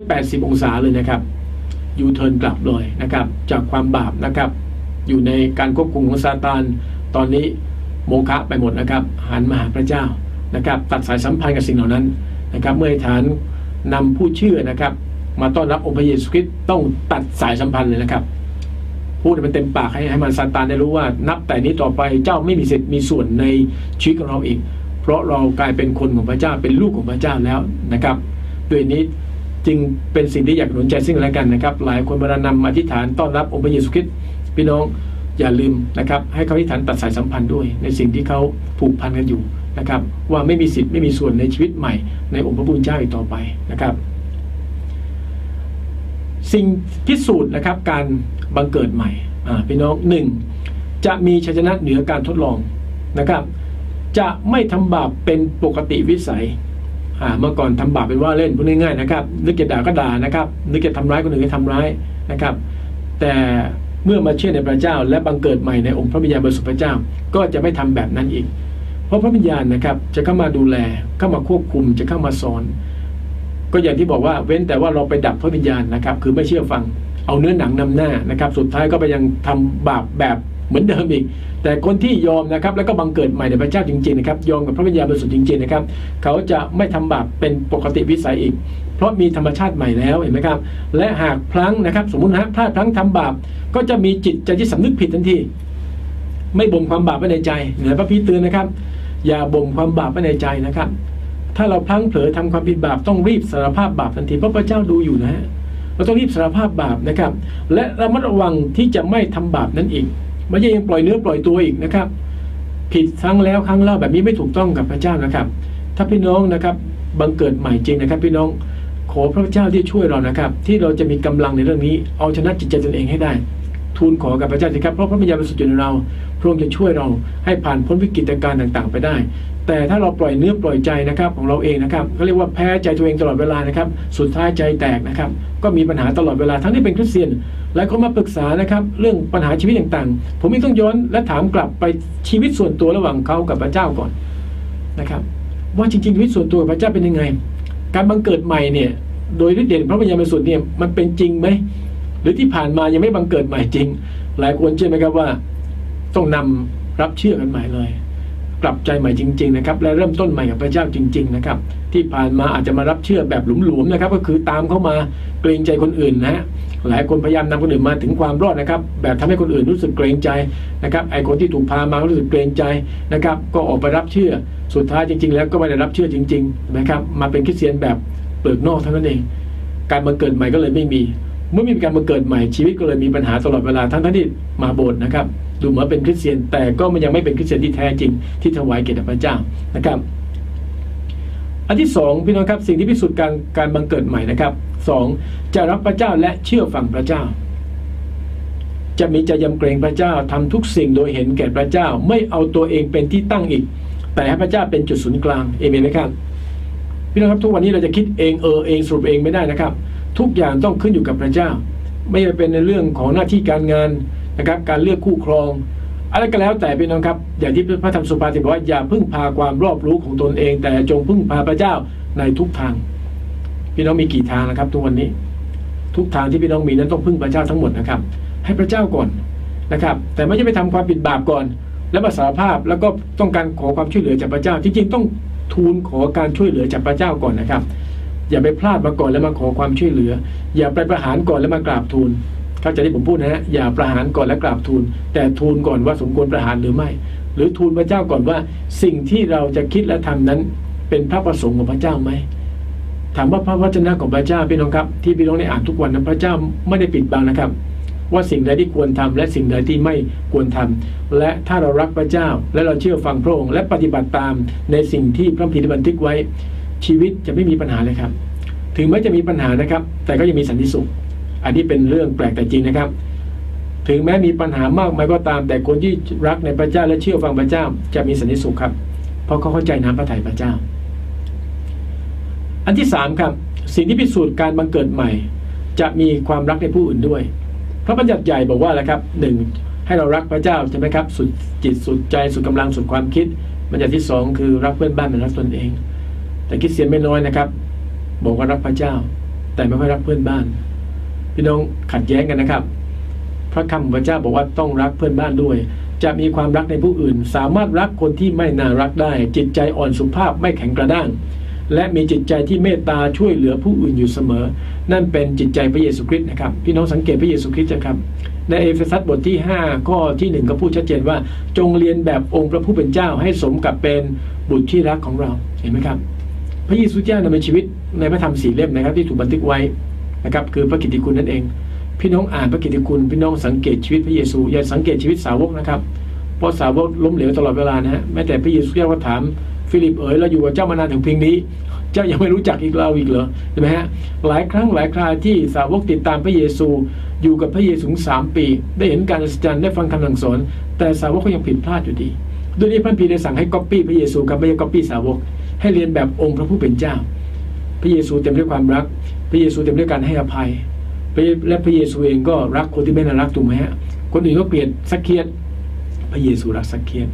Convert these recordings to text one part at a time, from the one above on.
80 องศาเลยนะครับยูเทิร์นกลับเลยนะครับจากความบาปนะครับ อยู่ในการควบคุมของซาตานตอนนี้โมฆะไปหมดนะครับหันมาหาพระเจ้านะครับตัดสายสัมพันธ์กับสิ่งเหล่านั้นนะครับ เมื่อฐานนำผู้เชื่อนะครับ มาต้อนรับองค์พระเยซูคริสต์ต้องตัดสายสัมพันธ์เลยนะครับ พูดมันเต็มปากให้ให้มันซาตานได้รู้ว่า นับแต่นี้ต่อไปเจ้าไม่มีสิทธิ์มีส่วนในชีวิตของเราอีก เพราะเรากลายเป็นคนของพระเจ้าเป็นลูกของพระเจ้าแล้วนะครับ ด้วยนี้ จึงเป็นสิ่งที่อยากหนุนใจซึ่งกันและกันนะครับ หลายคนเวลานำอธิษฐานต้อนรับองค์พระเยซูคริสต์พี่น้องอย่าลืมนะครับ ให้เขาอธิษฐานตัดสายสัมพันธ์ด้วย ในสิ่งที่เขาผูกพันกันอยู่นะครับ ว่าไม่มีสิทธิ์ไม่มีส่วนในชีวิตใหม่ในองค์พระผู้เป็นเจ้าอีกต่อไปนะครับ สิ่งพิสูจน์นะครับ การบังเกิดใหม่พี่น้องหนึ่งจะมีชัยชนะเหนือการทดลองนะครับ จะไม่ทำบาปเป็นปกติวิสัย เมื่อก่อนทำบาปเป็นว่าเล่นพูดง่ายๆนะครับนึกจะด่าก็ด่านะครับนึกจะทำร้ายคนอื่นก็ทำร้ายนะครับ แต่เมื่อมาเชื่อในพระเจ้า และบังเกิดใหม่ในองค์พระวิญญาณบริสุทธิ์พระเจ้า ก็จะไม่ทำแบบนั้นอีก เพราะพระวิญญาณนะครับจะเข้ามาดูแลเข้ามาควบคุมจะเข้ามาสอน ก็อย่างที่บอกว่าเว้นแต่ว่าเราไปดับพระวิญญาณนะครับ คือไม่เชื่อฟังเอาเนื้อหนังนำหน้านะครับ สุดท้ายก็ไปยังทำบาปแบบ เหมือนเดิมอีก แต่คนที่ยอมนะครับแล้วก็บังเกิดใหม่ในพระเจ้าจริงๆนะครับยอมกับพระวิญญาณบริสุทธิ์จริงๆนะครับเขาจะไม่ทำบาปเป็นปกติวิสัยอีก เพราะมีธรรมชาติใหม่แล้วเห็นไหมครับ และหากพลั้งนะครับ สมมุตินะพลาดพลั้งทำบาปก็จะมีจิตใจที่สำนึกผิดทันที ไม่บ่มความบาปไว้ในใจเหนือพระพีเตือนนะครับ อย่าบ่มความบาปไว้ในใจนะครับ ถ้าเราพลั้งเผลอทำความผิดบาปต้องรีบสารภาพบาปทันทีเพราะพระเจ้าดูอยู่นะฮะเราต้องรีบสารภาพบาปนะครับ และระมัดระวังที่จะไม่ทำบาปนั้นอีก ไม่ใช่ยังปล่อยเนื้อปล่อยตัวอีกนะครับ ผิดครั้งแล้วครั้งเล่าแบบนี้ไม่ถูกต้องกับพระเจ้านะครับ ถ้าพี่น้องนะครับบังเกิดใหม่จริงนะครับ พี่น้องขอพระเจ้าที่ช่วยเรานะครับ ที่เราจะมีกำลังในเรื่องนี้เอาชนะจิตใจตนเองให้ได้ ทูลขอกับพระเจ้าสิครับเพราะพระวิญญาณบริสุทธิ์อยู่ในเราพระองค์จะช่วยเราให้ผ่านพ้นวิกฤตการณ์ต่าง ๆ ไปได้ แต่ถ้าเราปล่อยเนื้อปล่อยใจนะครับของเราเองนะครับเขาเรียกว่าแพ้ใจตัวเองตลอดเวลานะครับ สุดท้ายใจแตกนะครับ ก็มีปัญหาตลอดเวลาทั้งที่เป็นคริสเตียนหลายคนมาปรึกษานะครับ เรื่องปัญหาชีวิตต่างๆ ผมไม่ต้องย้อนและถามกลับไปชีวิตส่วนตัวระหว่างเขากับพระเจ้าก่อนนะครับ ว่าจริงๆชีวิตส่วนตัวกับพระเจ้าเป็นยังไง การบังเกิดใหม่เนี่ยโดยฤทธิ์เดชพระวิญญาณบริสุทธิ์เนี่ยมันเป็นจริงไหมหรือที่ผ่านมายังไม่บังเกิดใหม่จริง หลายคนเชื่อไหมครับว่า ต้องนำรับเชื่อกันใหม่เลย กลับใจใหม่จริง ๆ นะครับ และเริ่มต้นใหม่กับพระเจ้าจริง ๆ นะครับ ที่ผ่านมาอาจจะมารับเชื่อแบบหลวมๆนะครับ ก็คือตามเข้ามาเกรงใจคนอื่นนะฮะหลายคนพยายามนำคนอื่นมาถึงความรอดนะครับ แบบทำให้คนอื่นรู้สึกเกรงใจนะครับไอ้คนที่ถูกพามารู้สึกเกรงใจนะครับ ก็ออกไปรับเชื่อสุดท้ายจริง ๆ แล้วก็ไม่ได้รับเชื่อจริง ๆ นะครับ มาเป็นคริสเตียนแบบเปลือกนอกเท่านั้นเอง การบังเกิดใหม่ก็เลยไม่มี เมื่อไมมีการบังเกิดใหม่ชีวิตก็เลยมีปัญหาตลอดเวลาทั้งที่มาโบสถ์นะครับ ดูเหมือนเป็นคริสเตียน แต่ก็มันยังไม่เป็นคริสเตียนที่แท้จริง ที่ถวายเกียรติพระเจ้านะครับอันที่สองพี่น้องครับสิ่งที่พิสูจน์การการบังเกิดใหม่นะครับสองจะรับพระเจ้าและเชื่อฟังพระเจ้า จะมีใจยำเกรงพระเจ้าทำทุกสิ่งโดยเห็นแก่พระเจ้า ไม่เอาตัวเองเป็นที่ตั้งอีก แต่ให้พระเจ้าเป็นจุดศูนย์กลางเอเมนไหมครับพี่น้องครับทุกวันนี้เราจะคิดเองเออเองสรุปเองไม่ได้นะครับ ทุกอย่างต้องขึ้นอยู่กับพระเจ้า ไม่ว่าเป็นในเรื่องของหน้าที่การงาน นะครับการเลือกคู่ครอง อะไรก็แล้วแต่พี่น้องครับ อย่างที่พระธรรมสุภาษิตบอกว่าอย่าพึ่งพาความรอบรู้ของตนเอง แต่จงพึ่งพาพระเจ้าในทุกทาง พี่น้องมีกี่ทางนะครับทุกวันนี้ ทุกทางที่พี่น้องมีนั้นต้องพึ่งพระเจ้าทั้งหมดนะครับ ให้พระเจ้าก่อนนะครับ แต่ไม่ใช่ไปทำความผิดบาปก่อน แล้วมาสารภาพแล้วก็ต้องการขอความช่วยเหลือจากพระเจ้า จริงๆต้องทูลขอการช่วยเหลือจากพระเจ้าก่อนนะครับ อย่าไปพลาดมาก่อนแล้วมาขอความช่วยเหลือ อย่าไปประหารก่อนแล้วมากราบทูล เข้าใจที่ผมพูดนะฮะอย่าประหารก่อนแล้วกราบทูล แต่ทูลก่อนว่าสมควรประหารหรือไม่ หรือทูลพระเจ้าก่อนว่า สิ่งที่เราจะคิดและทำนั้น เป็นพระประสงค์ของพระเจ้าไหมถามว่าพระวจนะของพระเจ้าพี่น้องครับที่พี่น้องได้อ่านทุกวันนั้นพระเจ้าไม่ได้ปิดบังนะครับ ว่าสิ่งใดที่ควรทำและสิ่งใดที่ไม่ควรทำและถ้าเรารักพระเจ้าและเราเชื่อฟังพระองค์และปฏิบัติตามในสิ่งที่พระพีดบันทึกไว้ ชีวิตจะไม่มีปัญหาเลยครับ ถึงแม้จะมีปัญหานะครับ แต่ก็ยังมีสันติสุข อันนี้เป็นเรื่องแปลกแต่จริงนะครับ ถึงแม้มีปัญหามากมายก็ตาม แต่คนที่รักในพระเจ้าและเชื่อฟังพระเจ้า จะมีสันติสุขครับ เพราะเขาเข้าใจน้ำพระทัยพระเจ้า อันที่สามครับ สิ่งที่พิสูจน์การบังเกิดใหม่ จะมีความรักในผู้อื่นด้วย พระบัญญัติใหญ่บอกว่าอะไรครับหนึ่งให้เรารักพระเจ้าใช่ไหมครับ สุดจิตสุดใจสุดกำลังสุดความคิด บัญญัติที่สองคือรักเพื่อนบ้านเหมือนรักตนเอง แต่คิดเสียนไม่น้อยนะครับ บอกว่ารักพระเจ้า แต่ไม่ค่อยรักเพื่อนบ้าน พี่น้องขัดแย้งกันนะครับ พระคำพระเจ้าบอกว่าต้องรักเพื่อนบ้านด้วย จะมีความรักในผู้อื่น สามารถรักคนที่ไม่น่ารักได้ จิตใจอ่อนสุภาพไม่แข็งกระด้าง และมีจิตใจที่เมตตาช่วยเหลือผู้อื่นอยู่เสมอ นั่นเป็นจิตใจพระเยซูคริสต์นะครับ พี่น้องสังเกตพระเยซูคริสต์นะครับในเอเฟซัสบทที่ 5 ข้อที่ 1 ก็พูดชัดเจนว่า จงเรียนแบบองค์พระผู้เป็นเจ้าให้สมกับเป็นบุตรที่รักของเราเห็นไหมครับ พระเยซูเจ้าดำเนินชีวิตในพระธรรมสี่เล่มนะครับที่ถูกบันทึกไว้ นะครับคือพระกิตติคุณนั่นเอง พี่น้องอ่านพระกิตติคุณพี่น้องสังเกตชีวิตพระเยซูอย่าสังเกตชีวิตสาวกนะครับเพราะสาวกล้มเหลวตลอดเวลานะฮะแม้แต่พระเยซูเจ้าก็ถามฟิลิปเอ๋ยเราอยู่กับเจ้ามานานถึงเพียงนี้ เจ้ายังไม่รู้จักอีกเราอีกเหรอใช่ไหมฮะหลายครั้งหลายคราที่สาวกติดตามพระเยซูอยู่กับพระเยซูสามปี ได้เห็นการอัศจรรย์ได้ฟังคำสั่งสอน แต่สาวกก็ยังผิดพลาดอยู่ดีด้วยนี้พระพีได้สั่งให้ก๊อปปี้พระเยซูครับไม่ใช่ก๊อปปี้สาวก ให้เรียนแบบองค์พระผู้เป็นเจ้า พระเยซูเต็มด้วยความรัก พระเยซูเต็มด้วยการให้อภัยและพระเยซูเองก็รักคนที่ไม่น่ารักถูกไหมฮะคนอื่นก็เกลียดสักเคียดพระเยซูรักสักเคียด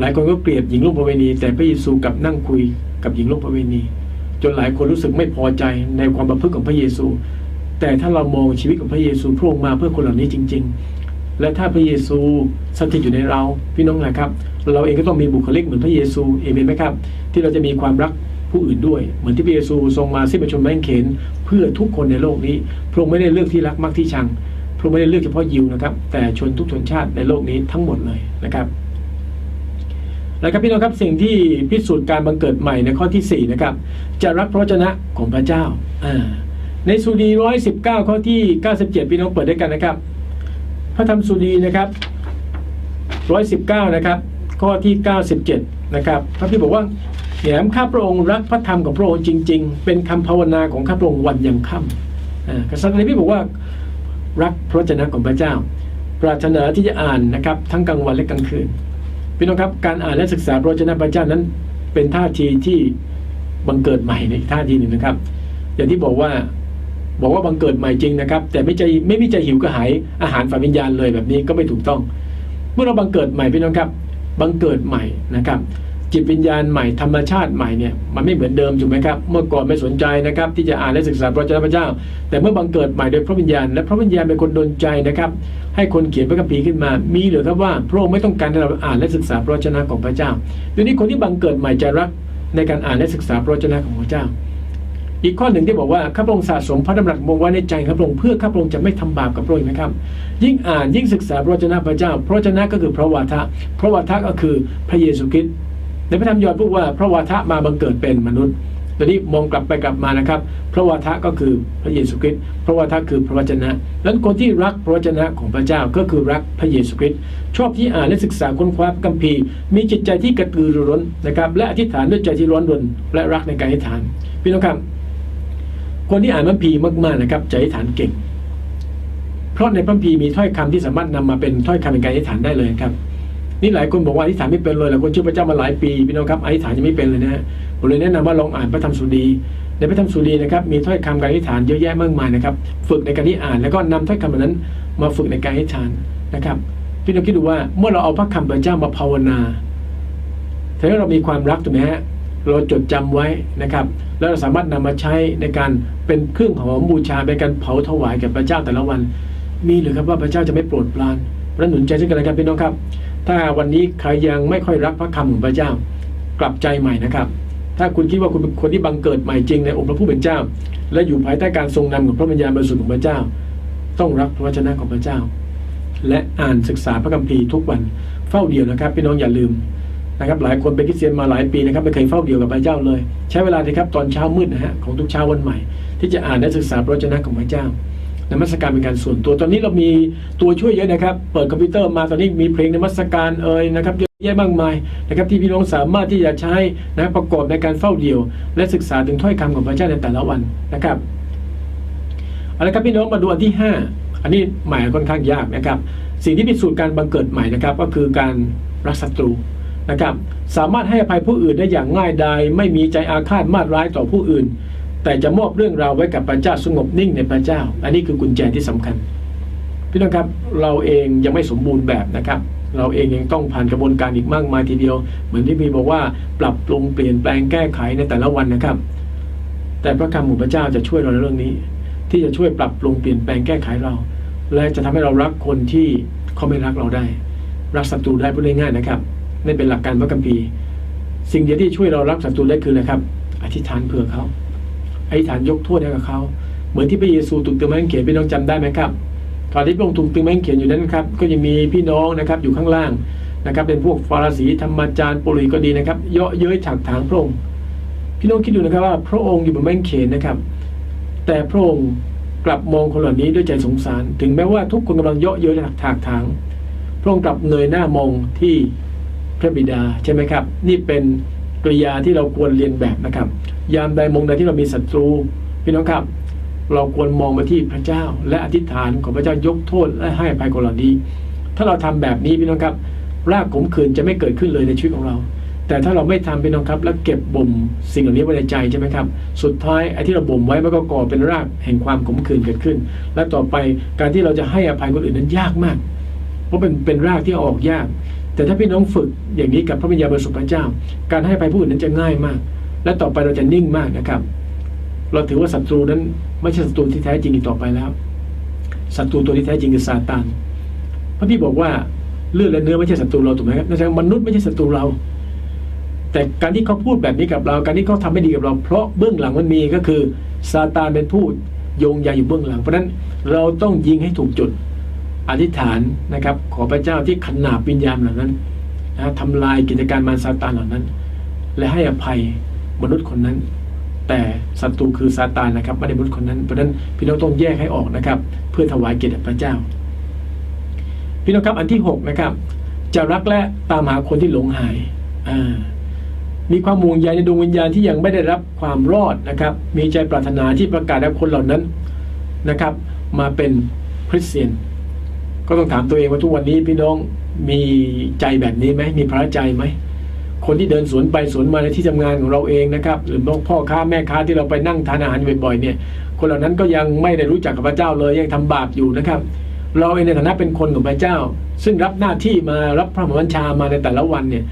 หลายคนก็เกลียดหญิงลูกประเวณี แต่พระเยซูกลับนั่งคุยกับหญิงลูกประเวณี จนหลายคนรู้สึกไม่พอใจในความประพฤติของพระเยซู แต่ถ้าเรามองชีวิตของพระเยซูพระองค์มาเพื่อคนเหล่านี้จริง ๆ และถ้าพระเยซูสถิตอยู่ในเราพี่น้องนะครับ เราเองก็ต้องมีบุคลิกเหมือนพระเยซูเอเมนไหมครับ ที่เราจะมีความรัก ผู้อื่นด้วย เหมือนที่พระเยซูทรงมาสิ้นประชนม์แมงเขนเพื่อทุกคนในโลกนี้ พระองค์ไม่ได้เลือกที่รักมักที่ชัง พระองค์ไม่ได้เลือกเฉพาะยิวนะครับ แต่ชนทุกชนชาติในโลกนี้ทั้งหมดเลยนะครับ แล้วครับพี่น้องครับสิ่งที่พิสูจน์การบังเกิดใหม่ในข้อที่4นะครับจะรักพระวจนะของพระเจ้าอ่าในสุดีร้อยสิบเก้าข้อที่เก้าสิบเจ็ดพี่น้องเปิดด้วยกันนะครับ พระธรรมสุดีนะครับร้อยสิบเก้านะครับ ข้อที่เก้าสิบเจ็ดนะครับ พระพี่บอกว่า แหมข้าพระองค์รักพระธรรมของพระองค์จริง ๆ เป็นคำภาวนาของข้าพระองค์วันยังค่ำกษัตริย์ในพี่บอกว่ารักพระวจนะของพระเจ้า ปรารถนาที่จะอ่านนะครับ ทั้งกลางวันและกลางคืนพี่น้องครับการอ่านและศึกษาพระวจนะพระเจ้านั้น เป็นท่าทีที่บังเกิดใหม่ในท่าทีหนึ่งนะครับ อย่างที่บอกว่าบอกว่าบังเกิดใหม่จริงนะครับ แต่ไม่ใจไม่มีใจหิวกระหายอาหารฝ่ายวิญญาณเลยแบบนี้ก็ไม่ถูกต้อง เมื่อเราบังเกิดใหม่พี่น้องครับบังเกิดใหม่นะครับ จิตวิญญาณใหม่ธรรมชาติใหม่เนี่ยมันไม่เหมือนเดิมถูกไหมครับเมื่อก่อนไม่สนใจนะครับ ที่จะอ่านและศึกษาพระวจนะพระเจ้า แต่เมื่อบังเกิดใหม่โดยพระวิญญาณ และพระวิญญาณเป็นคนดลใจนะครับ ให้คนเขียนพระคัมภีร์ขึ้นมา มีหรือครับว่าพระองค์ไม่ต้องการให้เราอ่านและศึกษาพระวจนะของพระเจ้าดี๋ยวนี้คนที่บังเกิดใหม่จะรักในการอ่านและศึกษาพระวจนะของพระเจ้า อีกข้อหนึ่งที่บอกว่าข้าพระองค์สะสมพระดำรัสมงไว้ในใจข้าพระองค์เพื่อข้าพระองค์จะไม่ทำบาปกับพระองค์นะครับยิ่งอ่านยิ่งศึกษาพระวจนะพระเจ้า พระวจนะก็คือพระวาทะพระวาทะก็คือพระเยซูคริสต์ ในพระธรรมยอห์นพูดว่าพระวาทะมาบังเกิดเป็นมนุษย์ตอนนี้มองกลับไปกลับมานะครับ พระวาทะก็คือพระเยซูคริสต์พระวาทะคือพระวจนะนั้นคนที่รักพระวจนะของพระเจ้าก็คือรักพระเยซูคริสต์ชอบที่อ่านและศึกษาค้นคว้าพระคัมภีร์มีจิตใจที่กระตือรือร้นนะครับ และอธิษฐานด้วยใจที่ร้อนรนและรักในการอธิษฐานพี่น้องครับคนที่อ่านพระคัมภีร์มากๆนะครับจะอธิษฐานเก่ง เพราะในพระคัมภีร์มีถ้อยคำที่สามารถนำมาเป็นถ้อยคำในการอธิษฐานได้เลยครับ นี่หลายคนบอกว่าอธิษฐานไม่เป็นเลยหลายคนเชื่อพระเจ้ามาหลายปีพี่น้องครับอธิษฐานยังไม่เป็นเลยนะฮะผมเลยแนะนำว่าลองอ่านพระธรรมสุดี ในพระธรรมสุดีนะครับมีถ้อยคำการอธิษฐานเยอะแยะมากมายนะครับ ฝึกในการที่อ่านแล้วก็นำถ้อยคำเหล่านั้น มาฝึกในการอธิษฐานนะครับ พี่น้องคิดดูว่าเมื่อเราเอาพระคำพระเจ้ามาภาวนาถ้าเรามีความรักถูกไหมฮะเราจดจำไว้นะครับ แล้วเราสามารถนำมาใช้ในการเป็นเครื่องหอมบูชาเป็นการเผาถวายแก่พระเจ้าแต่ละวัน มีหรือครับว่าพระเจ้าจะไม่โปรดปรานพระหนุนใจซึ่งกันและกันพี่น้องครับ ถ้าวันนี้ใครยังไม่ค่อยรักพระคำของพระเจ้า กลับใจใหม่นะครับ ถ้าคุณคิดว่าคุณเป็นคนที่บังเกิดใหม่จริงในองค์พระผู้เป็นเจ้า และอยู่ภายใต้การทรงนำของพระวิญญาณบริสุทธิ์ของพระเจ้า ต้องรักพระวจนะของพระเจ้า และอ่านศึกษาพระคัมภีร์ทุกวันเฝ้าเดียวนะครับพี่น้องอย่าลืมนะครับหลายคนเป็นคริสเตียนมาหลายปีนะครับไม่เคยเฝ้าเดียวกับพระเจ้าเลย ใช้เวลาสิครับตอนเช้ามืดนะฮะของทุกเช้าวันใหม่ ที่จะอ่านและศึกษาพระวจนะของพระเจ้า นมัสการเป็นการส่วนตัวตอนนี้เรามีตัวช่วยเยอะนะครับ เปิดคอมพิวเตอร์มาตอนนี้มีเพลงนมัสการเอ่ยนะครับเยอะแยะมากมายนะครับที่พี่น้องสามารถที่จะใช้นะประกอบในการเฝ้าเดี่ยว และศึกษาถึงถ้อยคำของพระเจ้าในแต่ละวันนะครับเอาละครับพี่น้องมาดูอันที่ 5 อันนี้หมายค่อนข้างยากนะครับ สิ่งที่พิสูจน์การบังเกิดใหม่นะครับ ก็คือการรักศัตรูนะครับ สามารถให้อภัยผู้อื่นได้อย่างง่ายดายไม่มีใจอาฆาตมาดร้ายต่อผู้อื่น แต่จะมอบเรื่องราวไว้กับพระเจ้าสงบนิ่งในพระเจ้า อันนี้คือกุญแจที่สำคัญ พี่น้องครับเราเองยังไม่สมบูรณ์แบบนะครับ เราเองยังต้องผ่านกระบวนการอีกมากมายทีเดียว เหมือนที่พี่บอกว่าปรับปรุงเปลี่ยนแปลงแก้ไขในแต่ละวันนะครับ แต่พระคำของพระเจ้าจะช่วยเราในเรื่องนี้ ที่จะช่วยปรับปรุงเปลี่ยนแปลงแก้ไขเรา และจะทำให้เรารักคนที่เขาไม่รักเราได้ รักศัตรูได้พูดง่ายๆนะครับนี่เป็นหลักการพระคัมภีร์ สิ่งเดียวที่ช่วยเรารักศัตรูได้คืออะไรครับ อธิษฐานเผื่อเขา อธิษฐานยกโทษให้กับเขา เหมือนที่พระเยซูถูกตึงไม้กางเขนพี่น้องจำได้ไหมครับตอนที่พระองค์ถูกตึงไม้กางเขนอยู่นั้นครับก็ยังมีพี่น้องนะครับอยู่ข้างล่างนะครับ เป็นพวกฟาราสีธรรมจารย์ปุริก็ดีนะครับ เยาะเย้ยถักถางพระองค์พี่น้องคิดดูนะครับว่าพระองค์อยู่บนไม้กางเขนนะครับ แต่พระองค์กลับมองคนเหล่านี้ด้วยใจสงสาร ถึงแม้ว่าทุกคนกำลังเยาะเย้ยและถากถางพระองค์กลับเงยหน้ามองที่พระบิดาใช่ไหมครับ นี่เป็น กริยาที่เราควรเรียนแบบนะครับ ยามใดมงใดที่เรามีศัตรูพี่น้องครับ เราควรมองไปที่พระเจ้า และอธิษฐานของพระเจ้ายกโทษและให้อภัยคนเหล่านี้ ถ้าเราทำแบบนี้พี่น้องครับ รากขมขื่นจะไม่เกิดขึ้นเลยในชีวิตของเรา แต่ถ้าเราไม่ทำพี่น้องครับ แล้วเก็บบ่มสิ่งเหล่านี้ไว้ในใจใช่ไหมครับ สุดท้ายไอ้ที่เราบ่มไว้มันก็ก่อเป็นรากแห่งความขมขื่นเกิดขึ้น และต่อไปการที่เราจะให้อภัยคนอื่นนั้นยากมาก เพราะเป็นเป็นรากที่ออกยาก แต่ถ้าพี่น้องฝึกอย่างนี้กับพระวิญญาณบริสุทธิ์พระเจ้า การให้ภัยผู้อื่นนั้นจะง่ายมาก และต่อไปเราจะนิ่งมากนะครับ เราถือว่าศัตรูนั้นไม่ใช่ศัตรูที่แท้จริงอีกต่อไปแล้วศัตรูตัวที่แท้จริงคือซาตานพระพี่บอกว่าเลือดและเนื้อไม่ใช่ศัตรูเราถูกไหมครับนั่นแสดงมนุษย์ไม่ใช่ศัตรูเรา แต่การที่เขาพูดแบบนี้กับเรา การที่เขาทำไม่ดีกับเรา เพราะเบื้องหลังมันมีก็คือซาตานเป็นผู้โยงใยอยู่เบื้องหลัง เพราะฉะนั้นเราต้องยิงให้ถูกจุด อธิษฐานนะครับ ขอพระเจ้าที่ขนาบวิญญาณเหล่านั้นนะทำลายกิจการมารซาตานเหล่านั้น และให้อภัยมนุษย์คนนั้น แต่ศัตรูคือซาตานนะครับไม่ได้มนุษย์คนนั้นเพราะฉะนั้นพี่น้องต้องแยกให้ออกนะครับ เพื่อถวายเกียรติพระเจ้า พี่น้องครับอันที่หกนะครับจะรักและตามหาคนที่หลงหายอ่ามีความห่วงใยในดวงวิญญาณที่ยังไม่ได้รับความรอดนะครับ มีใจปรารถนาที่ประกาศให้คนเหล่านั้นนะครับ มาเป็นคริสเตียน ก็ต้องถามตัวเองว่าทุกวันนี้พี่น้องมีใจแบบนี้ไหมมีพระใจไหมคนที่เดินสวนไปสวนมาในที่ทำงานของเราเองนะครับ หรือพ่อค้าแม่ค้าที่เราไปนั่งทานอาหารบ่อยๆเนี่ย คนเหล่านั้นก็ยังไม่ได้รู้จักกับพระเจ้าเลยยังทำบาปอยู่นะครับ เราเองในฐานะเป็นคนของพระเจ้า ซึ่งรับหน้าที่มารับพระมหาบัญชามาในแต่ละวันเนี่ย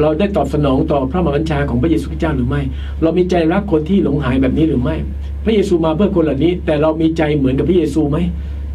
เราได้ตอบสนองต่อพระมหาบัญชาของพระเยซูคริสต์เจ้าหรือไม่ เรามีใจรักคนที่หลงหายแบบนี้หรือไม่ พระเยซูมาเพื่อคนเหล่านี้ แต่เรามีใจเหมือนกับพระเยซูไหม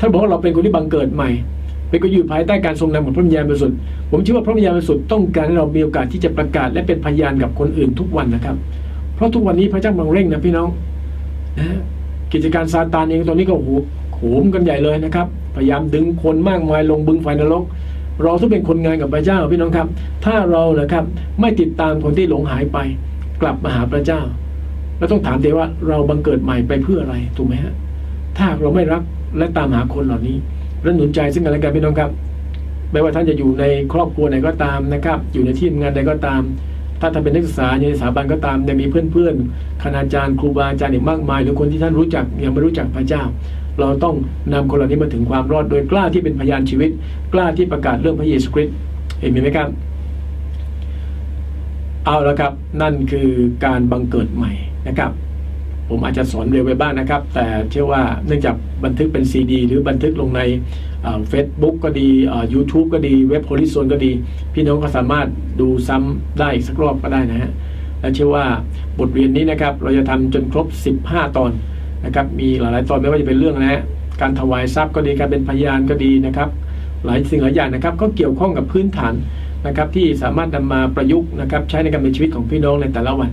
ท่านบอกว่าเราเป็นคนที่บังเกิดใหม่ เป็นคนอยู่ภายใต้การทรงนำของพระวิญญาณบริสุทธิ์ผมเชื่อว่าพระวิญญาณบริสุทธิ์ต้องการให้เรามีโอกาสที่จะประกาศและเป็นพยานกับคนอื่นทุกวันนะครับ เพราะทุกวันนี้พระเจ้ากำลังเร่งนะพี่น้องนะกิจการซาตานเองตอนนี้ก็โหโหมกันใหญ่เลยนะครับ พยายามดึงคนมากมายลงบึงไฟนรก เราต้องเป็นคนงานกับพระเจ้าพี่น้องครับ ถ้าเรานะครับไม่ติดตามคนที่หลงหายไป กลับมาหาพระเจ้าเราต้องถามตัวเองว่าเราบังเกิดใหม่ไปเพื่ออะไรถูกไหมฮะถ้าเราไม่รักและตามหาคนเหล่านี้ และหนุนใจซึ่งกันและกันพี่น้องครับไม่ว่าท่านจะอยู่ในครอบครัวไหนก็ตามนะครับ อยู่ในที่ทำงานใดก็ตาม ถ้าท่านเป็นนักศึกษาอยู่ในสถาบันก็ตามยังมีเพื่อนๆคณาจารย์ ครูบาอาจารย์อีกมากมาย หรือคนที่ท่านรู้จักยังไม่รู้จักพระเจ้า เราต้องนำคนเหล่านี้มาถึงความรอดโดยกล้าที่เป็นพยานชีวิต กล้าที่ประกาศเรื่องพระเยซูคริสต์เห็นไหมครับ เอาละครับนั่นคือการบังเกิดใหม่นะครับ ผมอาจจะสอนเร็วไปบ้างนะครับ แต่เชื่อว่าเนื่องจากบันทึกเป็นซีดีหรือบันทึกลงในเฟซบุ๊กก็ดียูทูบก็ดีเว็บโพลิโซนก็ดี พี่น้องก็สามารถดูซ้ำได้อีกสักรอบก็ได้นะฮะและเชื่อว่าบทเรียนนี้นะครับเราจะทำจนครบ 15 ตอนนะครับมีหลาย ๆ ตอนไม่ว่าจะเป็นเรื่องนะฮะการถวายทรัพย์ก็ดีการเป็นพยานก็ดีนะครับ หลายสิ่งหลายอย่างนะครับ ก็เกี่ยวข้องกับพื้นฐานนะครับที่สามารถนำมาประยุกต์นะครับใช้ในการเป็นชีวิตของพี่น้องในแต่ละวัน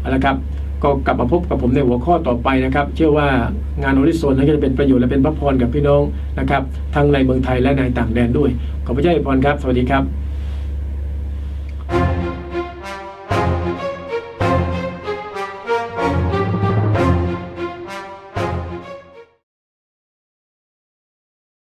เอาละครับ ก็กลับมาพบกับผมในหัวข้อต่อไปนะครับ เชื่อว่างานโอริโซนนั้นก็จะเป็นประโยชน์และเป็นพระพรกับพี่น้องนะครับทั้งในเมืองไทยและในต่างแดนด้วย ขอพระเจ้าอวยพรครับ สวัสดีครับ